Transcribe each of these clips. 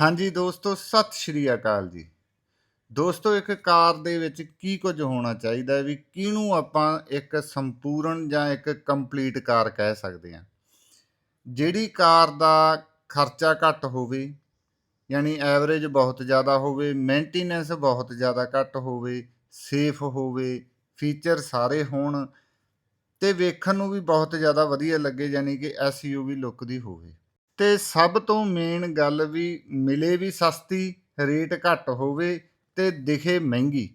ਹਾਂਜੀ ਦੋਸਤੋ, ਸਤਿ ਸ਼੍ਰੀ ਅਕਾਲ ਜੀ। ਦੋਸਤੋ, ਇੱਕ ਕਾਰ ਦੇ ਵਿੱਚ ਕੀ ਕੁਝ ਹੋਣਾ ਚਾਹੀਦਾ ਹੈ ਵੀ ਕਿਹਨੂੰ ਆਪਾਂ ਇੱਕ ਸੰਪੂਰਨ ਜਾਂ ਇੱਕ ਕੰਪਲੀਟ ਕਾਰ ਕਹਿ ਸਕਦੇ ਹਾਂ? ਜਿਹੜੀ ਕਾਰ ਦਾ ਖਰਚਾ ਘੱਟ ਹੋਵੇ, ਯਾਨੀ ਐਵਰੇਜ ਬਹੁਤ ਜ਼ਿਆਦਾ ਹੋਵੇ ਮੇਨਟੇਨੈਂਸ ਬਹੁਤ ਜ਼ਿਆਦਾ ਘੱਟ ਹੋਵੇ ਸੇਫ ਹੋਵੇ ਫੀਚਰ ਸਾਰੇ ਹੋਣ, ਤੇ ਵੇਖਣ ਨੂੰ ਵੀ ਬਹੁਤ ਜ਼ਿਆਦਾ ਵਧੀਆ ਲੱਗੇ, ਯਾਨੀ ਕਿ ਐਸਯੂਵੀ ਲੁੱਕ ਦੀ ਹੋਵੇ। ਤੇ ਸਭ ਤੋਂ ਮੇਨ ਗੱਲ ਵੀ ਮਿਲੇ ਵੀ ਸਸਤੀ, ਰੇਟ ਘੱਟ ਹੋਵੇ ਤੇ ਦਿਖੇ ਮਹਿੰਗੀ।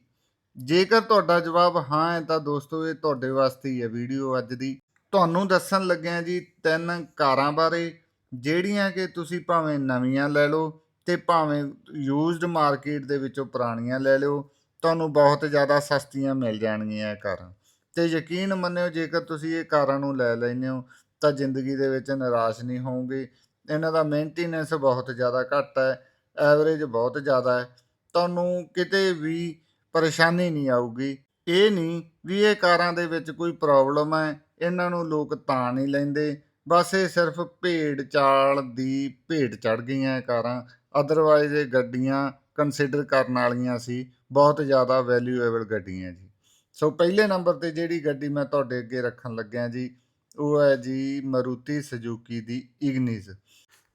ਜੇਕਰ ਤੁਹਾਡਾ ਜਵਾਬ ਹਾਂ ਹੈ ਤਾਂ ਦੋਸਤੋ, ਇਹ ਤੁਹਾਡੇ ਵਾਸਤੇ ਹੀ ਹੈ ਵੀਡੀਓ ਅੱਜ ਦੀ। ਤੁਹਾਨੂੰ ਦੱਸਣ ਲੱਗਿਆ ਜੀ ਤਿੰਨ ਕਾਰਾਂ ਬਾਰੇ, ਜਿਹੜੀਆਂ ਕਿ ਤੁਸੀਂ ਭਾਵੇਂ ਨਵੀਆਂ ਲੈ ਲਓ ਤੇ ਭਾਵੇਂ ਯੂਜ਼ਡ ਮਾਰਕੀਟ ਦੇ ਵਿੱਚੋਂ ਪੁਰਾਣੀਆਂ ਲੈ ਲਿਓ, ਤੁਹਾਨੂੰ ਬਹੁਤ ਜ਼ਿਆਦਾ ਸਸਤੀਆਂ ਮਿਲ ਜਾਣਗੀਆਂ ਇਹ ਕਾਰਾਂ। ਤੇ ਯਕੀਨ ਮੰਨਿਓ, ਜੇਕਰ ਤੁਸੀਂ ਇਹ ਕਾਰਾਂ ਨੂੰ ਲੈ ਲੈਂਦੇ ਹੋ, ਤਾਂ ਜ਼ਿੰਦਗੀ ਦੇ ਵਿੱਚ ਨਿਰਾਸ਼ ਨਹੀਂ ਹੋਵੋਗੇ। ਇਹਨਾਂ ਦਾ ਮੇਨਟੇਨੈਂਸ ਬਹੁਤ ਜ਼ਿਆਦਾ ਘੱਟ ਹੈ ਐਵਰੇਜ ਬਹੁਤ ਜ਼ਿਆਦਾ ਹੈ। ਤੁਹਾਨੂੰ ਕਿਤੇ ਵੀ ਪਰੇਸ਼ਾਨੀ ਨਹੀਂ ਆਊਗੀ। ਇਹ ਨਹੀਂ ਵੀ ਇਹ ਕਾਰਾਂ ਦੇ ਵਿੱਚ ਕੋਈ ਪ੍ਰੋਬਲਮ ਹੈ, ਇਹਨਾਂ ਨੂੰ ਲੋਕ ਤਾਂ ਨਹੀਂ ਲੈਂਦੇ। ਬਸ ਇਹ ਸਿਰਫ ਭੇਡ ਚਾਲ ਦੀ ਭੇਡ ਚੜ ਗਈਆਂ ਇਹ ਕਾਰਾਂ। ਅਦਰਵਾਈਜ਼ ਇਹ ਗੱਡੀਆਂ ਕੰਸੀਡਰ ਕਰਨ ਵਾਲੀਆਂ ਸੀ, ਬਹੁਤ ਜ਼ਿਆਦਾ ਵੈਲਿਊਏਬਲ ਗੱਡੀਆਂ ਜੀ। ਸੋ ਪਹਿਲੇ ਨੰਬਰ ਤੇ ਜਿਹੜੀ ਗੱਡੀ ਮੈਂ ਤੁਹਾਡੇ ਅੱਗੇ ਰੱਖਣ ਲੱਗਿਆ ਜੀ ਉਹ ਹੈ ਜੀ ਮਰੂਤੀ ਸੁਜ਼ੂਕੀ ਦੀ ਇਗਨਿਸ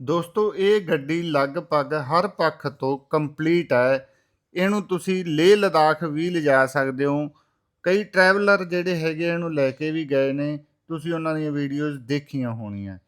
ਦੋਸਤੋ, ਇਹ ਗੱਡੀ ਲਗਭਗ ਹਰ ਪੱਖ ਤੋਂ ਕੰਪਲੀਟ ਹੈ। ਇਹਨੂੰ ਤੁਸੀਂ ਲੇਹ ਲਦਾਖ ਵੀ ਲਿਜਾ ਸਕਦੇ ਹੋ। ਕਈ ਟਰੈਵਲਰ ਜਿਹੜੇ ਹੈਗੇ ਇਹਨੂੰ ਲੈ ਕੇ ਵੀ ਗਏ ਨੇ। ਤੁਸੀਂ ਉਹਨਾਂ ਦੀਆਂ ਵੀਡੀਓਜ਼ ਦੇਖੀਆਂ ਹੋਣੀਆਂ।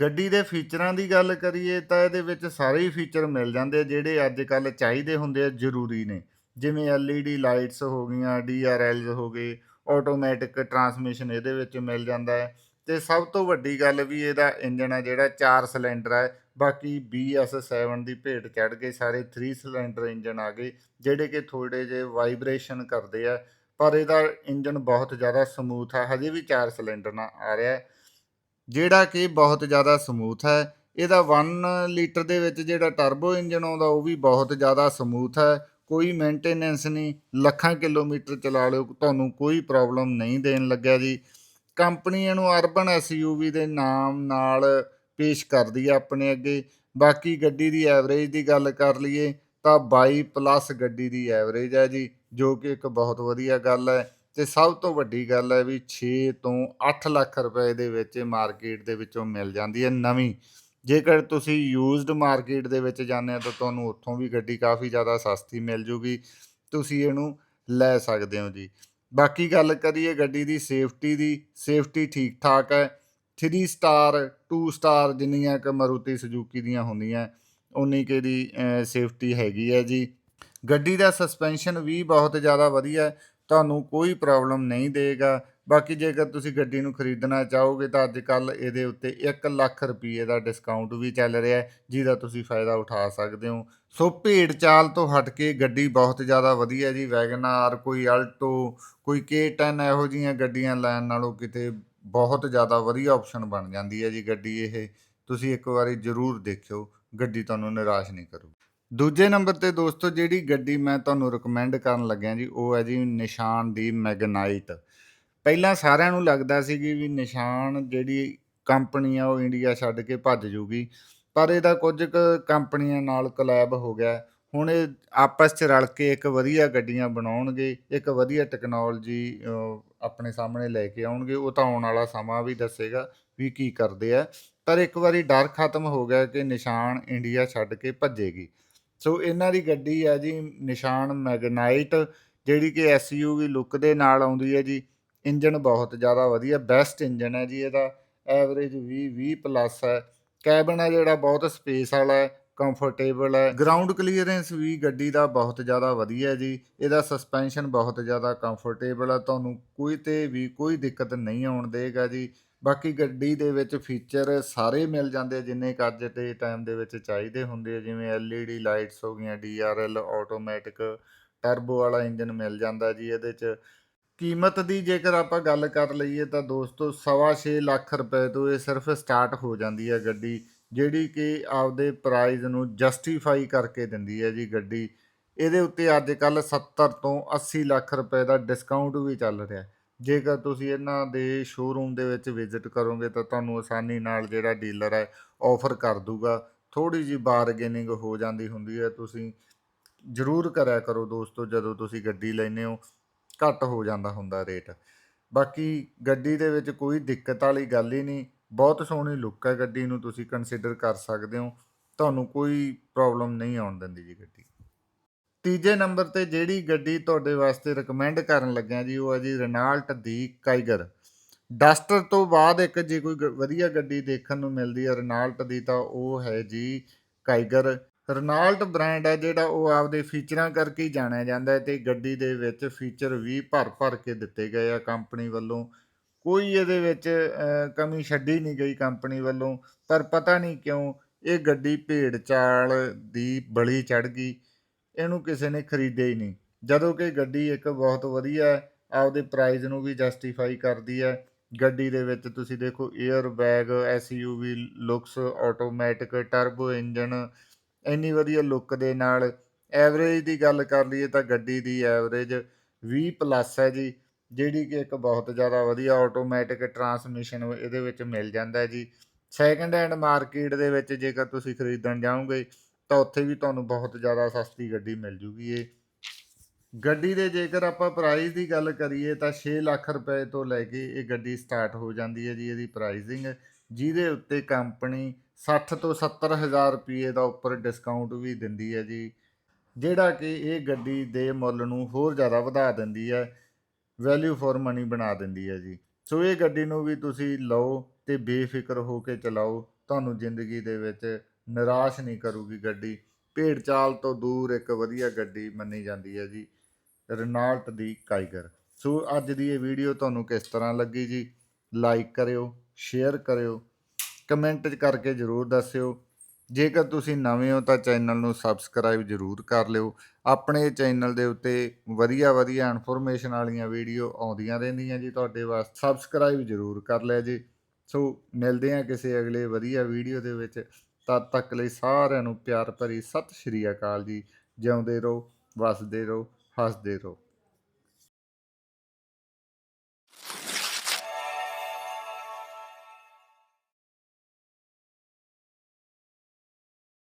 ਗੱਡੀ ਦੇ ਫੀਚਰਾਂ ਦੀ ਗੱਲ ਕਰੀਏ ਤਾਂ ਇਹਦੇ ਵਿੱਚ ਸਾਰੇ ਹੀ ਫੀਚਰ ਮਿਲ ਜਾਂਦੇ ਜਿਹੜੇ ਅੱਜ ਕੱਲ ਚਾਹੀਦੇ ਹੁੰਦੇ ਆ, ਜ਼ਰੂਰੀ ਨੇ। ਜਿਵੇਂ LED ਲਾਈਟਸ ਹੋ ਗਈਆਂ DRLs ਹੋ ਗਏ। ਆਟੋਮੈਟਿਕ ਟਰਾਂਸਮਿਸ਼ਨ ਇਹਦੇ ਵਿੱਚ ਮਿਲ ਜਾਂਦਾ ਹੈ। ਤੇ ਸਭ ਤੋਂ ਵੱਡੀ ਗੱਲ ਵੀ ਇਹਦਾ ਇੰਜਨ ਹੈ ਜਿਹੜਾ 4 ਸਿਲੰਡਰ ਹੈ। ਬਾਕੀ BS7 ਦੀ ਭੇਟ ਚੜ ਗਏ ਸਾਰੇ 3 ਸਿਲੰਡਰ ਇੰਜਨ ਆ ਗਏ, ਜਿਹੜੇ ਕਿ ਥੋੜੇ ਜਿਹੇ ਵਾਈਬ੍ਰੇਸ਼ਨ ਕਰਦੇ ਆ। ਪਰ ਇਹਦਾ ਇੰਜਨ ਬਹੁਤ ਜ਼ਿਆਦਾ ਸਮੂਥ ਹੈ ਹਜੇ ਵੀ 4 ਸਿਲੰਡਰ ਨਾਲ ਆ ਰਿਹਾ ਜਿਹੜਾ ਕਿ ਬਹੁਤ ਜ਼ਿਆਦਾ ਸਮੂਥ ਹੈ। ਇਹਦਾ 1 ਲੀਟਰ ਦੇ ਵਿੱਚ ਜਿਹੜਾ ਟਰਬੋ ਇੰਜਨ ਆਉਂਦਾ, ਉਹ ਵੀ ਬਹੁਤ ਜ਼ਿਆਦਾ ਸਮੂਥ ਹੈ। ਕੋਈ ਮੇਨਟੇਨੈਂਸ ਨਹੀਂ, ਲੱਖਾਂ ਕਿਲੋਮੀਟਰ ਚਲਾ ਲਿਓ, ਤੁਹਾਨੂੰ ਕੋਈ ਪ੍ਰੋਬਲਮ ਨਹੀਂ ਦੇਣ ਲੱਗਿਆ ਜੀ। ਕੰਪਨੀ ਇਹਨੂੰ ਅਰਬਨ ਐਸਯੂਵੀ ਦੇ ਨਾਮ ਨਾਲ ਪੇਸ਼ ਕਰਦੀ ਹੈ ਆਪਣੇ ਅੱਗੇ। ਬਾਕੀ ਗੱਡੀ ਦੀ ਐਵਰੇਜ ਦੀ ਗੱਲ ਕਰ ਲਈਏ, ਤਾਂ 22 ਪਲੱਸ ਗੱਡੀ ਦੀ ਐਵਰੇਜ ਹੈ ਜੀ, ਜੋ ਕਿ ਇੱਕ ਬਹੁਤ ਵਧੀਆ ਗੱਲ ਹੈ। ਤੇ ਸਭ ਤੋਂ ਵੱਡੀ ਗੱਲ ਹੈ ਵੀ 6 ਤੋਂ 8 ਲੱਖ ਰੁਪਏ ਦੇ ਵਿੱਚ ਮਾਰਕੀਟ ਦੇ ਵਿੱਚੋਂ ਮਿਲ ਜਾਂਦੀ ਹੈ ਨਵੀਂ। ਜੇਕਰ ਤੁਸੀਂ ਯੂਜ਼ਡ ਮਾਰਕੀਟ ਦੇ ਵਿੱਚ ਜਾਂਦੇ ਆ ਤਾਂ ਤੁਹਾਨੂੰ ਉੱਥੋਂ ਵੀ ਗੱਡੀ ਕਾਫੀ ਜ਼ਿਆਦਾ ਸਸਤੀ ਮਿਲ ਜੂਗੀ, ਤੁਸੀਂ ਇਹਨੂੰ ਲੈ ਸਕਦੇ ਹੋ ਜੀ। ਬਾਕੀ ਗੱਲ ਕਰੀਏ ਗੱਡੀ ਦੀ ਸੇਫਟੀ ਦੀ ਸੇਫਟੀ ਠੀਕ ਠਾਕ ਹੈ 3 ਸਟਾਰ 2 ਸਟਾਰ ਜਿੰਨੀਆਂ ਕਿ ਮਰੂਤੀ ਸੁਜ਼ੂਕੀ ਦੀਆਂ ਹੁੰਦੀਆਂ ਉਨੀ ਕਿ ਦੀ ਸੇਫਟੀ ਹੈਗੀ ਹੈ ਜੀ। ਗੱਡੀ ਦਾ ਸਸਪੈਂਸ਼ਨ ਵੀ ਬਹੁਤ ਜ਼ਿਆਦਾ ਵਧੀਆ ਤੁਹਾਨੂੰ ਕੋਈ ਪ੍ਰੋਬਲਮ ਨਹੀਂ ਦੇਗਾ। ਬਾਕੀ ਜੇਕਰ ਤੁਸੀਂ ਗੱਡੀ ਨੂੰ ਖਰੀਦਣਾ ਚਾਹੋਗੇ ਤਾਂ ਅੱਜ ਕੱਲ ਇਹਦੇ ਉੱਤੇ 1 ਲੱਖ ਰੁਪਏ ਦਾ ਡਿਸਕਾਊਂਟ ਵੀ ਚੱਲ ਰਿਹਾ ਹੈ, ਜਿਹਦਾ ਤੁਸੀਂ ਫਾਇਦਾ ਉਠਾ ਸਕਦੇ ਹੋ। ਸੋ ਭੇਡ ਚਾਲ ਤੋਂ ਹਟ ਕੇ ਗੱਡੀ ਬਹੁਤ ਜ਼ਿਆਦਾ ਵਧੀਆ ਜੀ, ਵੈਗਨਾਰ, ਕੋਈ ਅਲਟੋ, ਕੋਈ K10 ਇਹੋ ਜਿਹੀਆਂ ਗੱਡੀਆਂ ਲੈਣ ਨਾਲੋਂ ਕਿਤੇ ਬਹੁਤ ਜ਼ਿਆਦਾ ਵਧੀਆ ਆਪਸ਼ਨ ਬਣ ਜਾਂਦੀ ਹੈ ਜੀ ਗੱਡੀ ਇਹ। ਤੁਸੀਂ ਇੱਕ ਵਾਰੀ ਜ਼ਰੂਰ ਦੇਖਿਓ, ਗੱਡੀ ਤੁਹਾਨੂੰ ਨਿਰਾਸ਼ ਨਹੀਂ ਕਰੂ। ਦੂਜੇ ਨੰਬਰ ਤੇ ਦੋਸਤੋ, ਜਿਹੜੀ ਗੱਡੀ ਮੈਂ ਤੁਹਾਨੂੰ ਰეკਮੈਂਡ ਕਰਨ ਲੱਗਿਆ ਜੀ, ਉਹ ਹੈ ਜੀ ਨਿਸ਼ਾਨ ਦੀ ਮੈਗਨਾਈਟ। ਪਹਿਲਾਂ ਸਾਰਿਆਂ ਨੂੰ ਲੱਗਦਾ ਸੀ ਕਿ ਵੀ ਨਿਸ਼ਾਨ ਜਿਹੜੀ ਕੰਪਨੀ ਆ ਉਹ ਇੰਡੀਆ ਛੱਡ ਕੇ ਭੱਜ ਜੂਗੀ, ਪਰ ਇਹਦਾ ਕੁਝ ਕੁ ਕੰਪਨੀਆਂ ਨਾਲ ਕਲੈਬ ਹੋ ਗਿਆ। ਹੁਣ ਇਹ ਆਪਸ 'ਚ ਰਲ ਕੇ ਇੱਕ ਵਧੀਆ ਗੱਡੀਆਂ ਬਣਾਉਣਗੇ, ਇੱਕ ਵਧੀਆ ਟੈਕਨੋਲੋਜੀ ਆਪਣੇ ਸਾਹਮਣੇ ਲੈ ਕੇ ਆਉਣਗੇ, ਉਹ ਤਾਂ ਆਉਣ ਵਾਲਾ ਸਮਾਂ ਵੀ ਦੱਸੇਗਾ ਵੀ ਕੀ ਕਰਦੇ ਆ। ਪਰ ਇੱਕ ਵਾਰੀ ਡਰ ਖਤਮ ਹੋ ਗਿਆ ਕਿ ਨਿਸ਼ਾਨ ਇੰਡੀਆ ਛੱਡ ਕੇ ਭੱਜੇਗੀ। ਸੋ ਇਹਨਾਂ ਦੀ ਗੱਡੀ ਆ ਜੀ ਨਿਸ਼ਾਨ ਮੈਗਨਾਈਟ, ਜਿਹੜੀ ਕਿ ਐਸਯੂਵੀ ਲੁੱਕ ਦੇ ਨਾਲ ਆਉਂਦੀ ਹੈ ਜੀ। ਇੰਜਨ ਬਹੁਤ ਜ਼ਿਆਦਾ ਵਧੀਆ ਬੈਸਟ ਇੰਜਨ ਹੈ ਜੀ ਇਹਦਾ। ਐਵਰੇਜ 20 20 ਪਲੱਸ ਹੈ। ਕੈਬਨ ਹੈ ਜਿਹੜਾ ਬਹੁਤ ਸਪੇਸ ਵਾਲਾ ਹੈ ਕੰਫਰਟੇਬਲ ਹੈ। ਗਰਾਊਂਡ ਕਲੀਅਰੈਂਸ ਵੀ ਗੱਡੀ ਦਾ ਬਹੁਤ ਜ਼ਿਆਦਾ ਵਧੀਆ ਹੈ ਜੀ। ਇਹਦਾ ਸਸਪੈਂਸ਼ਨ ਬਹੁਤ ਜ਼ਿਆਦਾ ਕੰਫਰਟੇਬਲ ਹੈ। ਤੁਹਾਨੂੰ ਕੋਈ ਤੇ ਵੀ ਕੋਈ ਦਿੱਕਤ ਨਹੀਂ ਆਉਣ ਦੇਗਾ ਜੀ। ਬਾਕੀ ਗੱਡੀ ਦੇ ਵਿੱਚ ਫੀਚਰ ਸਾਰੇ ਮਿਲ ਜਾਂਦੇ ਜਿੰਨੇ ਕੁ ਅੱਜ ਦੇ ਟਾਈਮ ਦੇ ਵਿੱਚ ਚਾਹੀਦੇ ਹੁੰਦੇ ਆ। ਜਿਵੇਂ LED ਲਾਈਟਸ ਹੋ ਗਈਆਂ DRL ਆਟੋਮੈਟਿਕ ਟਰਬੋ ਵਾਲਾ ਇੰਜਨ ਮਿਲ ਜਾਂਦਾ ਜੀ ਇਹਦੇ 'ਚ। ਕੀਮਤ ਦੀ ਜੇਕਰ ਆਪਾਂ ਗੱਲ ਕਰ ਲਈਏ ਤਾਂ ਦੋਸਤੋ ਸਵਾ ਛੇ ਲੱਖ ਰੁਪਏ ਤੋਂ ਇਹ ਸਿਰਫ ਸਟਾਰਟ ਹੋ ਜਾਂਦੀ ਹੈ ਗੱਡੀ, ਜਿਹੜੀ ਕਿ ਆਪਦੇ ਪ੍ਰਾਈਸ ਨੂੰ ਜਸਟੀਫਾਈ ਕਰਕੇ ਦਿੰਦੀ ਹੈ ਜੀ ਗੱਡੀ। ਇਹਦੇ ਉੱਤੇ ਅੱਜ ਕੱਲ 70 ਤੋਂ 80 ਲੱਖ ਰੁਪਏ ਦਾ ਡਿਸਕਾਊਂਟ ਵੀ ਚੱਲ ਰਿਹਾ ਜੇਕਰ ਤੁਸੀਂ ਇਹਨਾਂ ਦੇ ਸ਼ੋਰੂਮ ਦੇ ਵਿੱਚ ਵਿਜ਼ਿਟ ਕਰੋਗੇ ਤਾਂ ਤੁਹਾਨੂੰ ਆਸਾਨੀ ਨਾਲ ਜਿਹੜਾ ਡੀਲਰ ਹੈ ਆਫਰ ਕਰ ਦੂਗਾ। ਥੋੜੀ ਜੀ ਬਾਰਗੇਨਿੰਗ ਹੋ ਜਾਂਦੀ ਹੁੰਦੀ ਹੈ। ਤੁਸੀਂ ਜ਼ਰੂਰ ਕਰਿਆ ਕਰੋ ਦੋਸਤੋ ਜਦੋਂ ਤੁਸੀਂ ਗੱਡੀ ਲੈਂਦੇ ਹੋ। ਘੱਟ ਹੋ ਜਾਂਦਾ ਹੁੰਦਾ ਰੇਟ। ਬਾਕੀ ਗੱਡੀ ਦੇ ਵਿੱਚ ਕੋਈ ਦਿੱਕਤ ਵਾਲੀ ਗੱਲ ਹੀ ਨਹੀਂ। ਬਹੁਤ ਸੋਹਣੀ ਲੁੱਕ ਹੈ ਗੱਡੀ ਨੂੰ, ਤੁਸੀਂ ਕੰਸੀਡਰ ਕਰ ਸਕਦੇ ਹੋ। ਤੁਹਾਨੂੰ ਕੋਈ ਪ੍ਰੋਬਲਮ ਨਹੀਂ ਆਉਣ ਦਿੰਦੀ ਜੀ ਗੱਡੀ। ਤੀਜੇ ਨੰਬਰ ਤੇ ਜਿਹੜੀ ਗੱਡੀ ਤੁਹਾਡੇ ਵਾਸਤੇ ਰეკਮੈਂਡ ਕਰਨ ਲੱਗਿਆ ਜੀ, ਉਹ ਹੈ ਜੀ ਰੈਨਾਲਟ ਦੀ ਕਾਈਗਰ ਡਸਟਰ ਤੋਂ ਬਾਅਦ ਇੱਕ ਜੇ ਕੋਈ ਗ- ਵਧੀਆ ਗੱਡੀ ਦੇਖਣ ਨੂੰ ਮਿਲਦੀ ਹੈ ਰੈਨਾਲਟ ਦੀ, ਤਾਂ ਉਹ ਹੈ ਜੀ ਕਾਈਗਰ ਰੈਨਾਲਟ ਬ੍ਰਾਂਡ ਹੈ ਜਿਹੜਾ ਉਹ ਆਪਦੇ ਫੀਚਰਾਂ ਕਰਕੇ ਹੀ ਜਾਣਿਆ ਜਾਂਦਾ ਹੈ ਤੇ ਗੱਡੀ ਦੇ ਵਿੱਚ ਫੀਚਰ ਵੀ ਭਰ ਭਰ ਕੇ ਦਿੱਤੇ ਗਏ ਆ ਕੰਪਨੀ ਵੱਲੋਂ। ਕੋਈ ਇਹਦੇ ਵਿੱਚ ਕਮੀ ਛੱਡੀ ਨਹੀਂ ਗਈ ਕੰਪਨੀ ਵੱਲੋਂ, ਪਰ ਪਤਾ ਨਹੀਂ ਕਿਉਂ ਇਹ ਗੱਡੀ ਭੇਡ ਚਾਲ ਦੀ ਬਲੀ ਚੜ ਗਈ। ਇਹਨੂੰ ਕਿਸੇ ਨੇ ਖਰੀਦਿਆ ਹੀ ਨਹੀਂ। ਜਦੋਂ ਕਿ ਗੱਡੀ ਇੱਕ ਬਹੁਤ ਵਧੀਆ ਆਪਦੇ ਪ੍ਰਾਈਸ ਨੂੰ ਵੀ ਜਸਟੀਫਾਈ ਕਰਦੀ ਹੈ। ਗੱਡੀ ਦੇ ਵਿੱਚ ਤੁਸੀਂ ਦੇਖੋ air bag SUV looks automatic turbo engine ਇੰਨੀ ਵਧੀਆ ਲੁੱਕ ਦੇ ਨਾਲ ਐਵਰੇਜ ਦੀ ਗੱਲ ਕਰ ਲਈਏ ਤਾਂ ਗੱਡੀ ਦੀ ਐਵਰੇਜ 20 ਪਲੱਸ ਹੈ ਜੀ, ਜਿਹੜੀ ਕਿ ਇੱਕ ਬਹੁਤ ਜ਼ਿਆਦਾ ਵਧੀਆ ਆਟੋਮੈਟਿਕ ਟਰਾਂਸਮਿਸ਼ਨ ਇਹਦੇ ਵਿੱਚ ਮਿਲ ਜਾਂਦਾ ਜੀ। ਸੈਕੰਡ ਹੈਂਡ ਮਾਰਕੀਟ ਦੇ ਵਿੱਚ ਜੇਕਰ ਤੁਸੀਂ ਖਰੀਦਣ ਜਾਓਗੇ, ਤਾਂ ਉੱਥੇ ਵੀ ਤੁਹਾਨੂੰ ਬਹੁਤ ਜ਼ਿਆਦਾ ਸਸਤੀ ਗੱਡੀ ਮਿਲ ਜੂਗੀ ਇਹ। ਗੱਡੀ ਦੇ ਜੇਕਰ ਆਪਾਂ ਪ੍ਰਾਈਸ ਦੀ ਗੱਲ ਕਰੀਏ ਤਾਂ 6 ਲੱਖ ਰੁਪਏ ਤੋਂ ਲੈ ਕੇ ਇਹ ਗੱਡੀ ਸਟਾਰਟ ਹੋ ਜਾਂਦੀ ਹੈ ਜੀ ਇਹਦੀ ਪ੍ਰਾਈਸਿੰਗ ਜਿਹਦੇ ਉੱਤੇ ਕੰਪਨੀ 60 ਤੋਂ 70 ਹਜ਼ਾਰ ਰੁਪਏ ਦਾ ਉੱਪਰ ਡਿਸਕਾਊਂਟ ਵੀ ਦਿੰਦੀ ਹੈ ਜੀ। ਜਿਹੜਾ ਕਿ ਇਹ ਗੱਡੀ ਦੇ ਮੁੱਲ ਨੂੰ ਹੋਰ ਜ਼ਿਆਦਾ ਵਧਾ ਦਿੰਦੀ ਹੈ ਵੈਲਿਊ ਫॉर ਮਨੀ ਬਣਾ ਦਿੰਦੀ ਹੈ ਜੀ। ਸੋ ਇਹ ਗੱਡੀ ਨੂੰ ਵੀ ਤੁਸੀਂ ਲਓ ਤੇ ਬੇਫਿਕਰ ਹੋ ਕੇ ਚਲਾਓ, ਤੁਹਾਨੂੰ ਜ਼ਿੰਦਗੀ ਦੇ ਵਿੱਚ ਨਿਰਾਸ਼ ਨਹੀਂ ਕਰੂਗੀ ਗੱਡੀ। ਭੇਡ ਚਾਲ ਤੋਂ ਦੂਰ ਇੱਕ ਵਧੀਆ ਗੱਡੀ ਮੰਨੀ ਜਾਂਦੀ ਹੈ ਜੀ, ਰਨਾਲਟ ਦੀ ਕਾਈਗਰ। ਸੋ ਅੱਜ ਦੀ ਇਹ ਵੀਡੀਓ ਤੁਹਾਨੂੰ ਕਿਸ ਤਰ੍ਹਾਂ ਲੱਗੀ ਜੀ? ਲਾਈਕ ਕਰਿਓ ਸ਼ੇਅਰ ਕਰਿਓ ਕਮੈਂਟ ਕਰਕੇ ਜ਼ਰੂਰ ਦੱਸਿਓ। ਜੇਕਰ ਤੁਸੀਂ ਨਵੇਂ ਹੋ ਤਾਂ ਚੈਨਲ ਨੂੰ ਸਬਸਕ੍ਰਾਈਬ ਜ਼ਰੂਰ ਕਰ ਲਿਓ। ਆਪਣੇ ਚੈਨਲ ਦੇ ਉੱਤੇ ਵਧੀਆ ਵਧੀਆ ਇਨਫੋਰਮੇਸ਼ਨ ਵਾਲੀਆਂ ਵੀਡੀਓ ਆਉਂਦੀਆਂ ਰਹਿੰਦੀਆਂ ਜੀ ਤੁਹਾਡੇ ਵਾਸਤੇ ਸਬਸਕ੍ਰਾਈਬ ਜ਼ਰੂਰ ਕਰ ਲਿਆ ਜੀ। ਸੋ ਮਿਲਦੇ ਹਾਂ ਕਿਸੇ ਅਗਲੇ ਵਧੀਆ ਵੀਡੀਓ ਦੇ ਵਿੱਚ। ਤਦ ਤੱਕ ਲਈ ਸਾਰਿਆਂ ਨੂੰ ਪਿਆਰ ਭਰੀ ਸਤਿ ਸ਼੍ਰੀ ਅਕਾਲ ਜੀ। ਜਿਉਂਦੇ ਰਹੋ, ਵਸਦੇ ਰਹੋ, ਹੱਸਦੇ ਰਹੋ।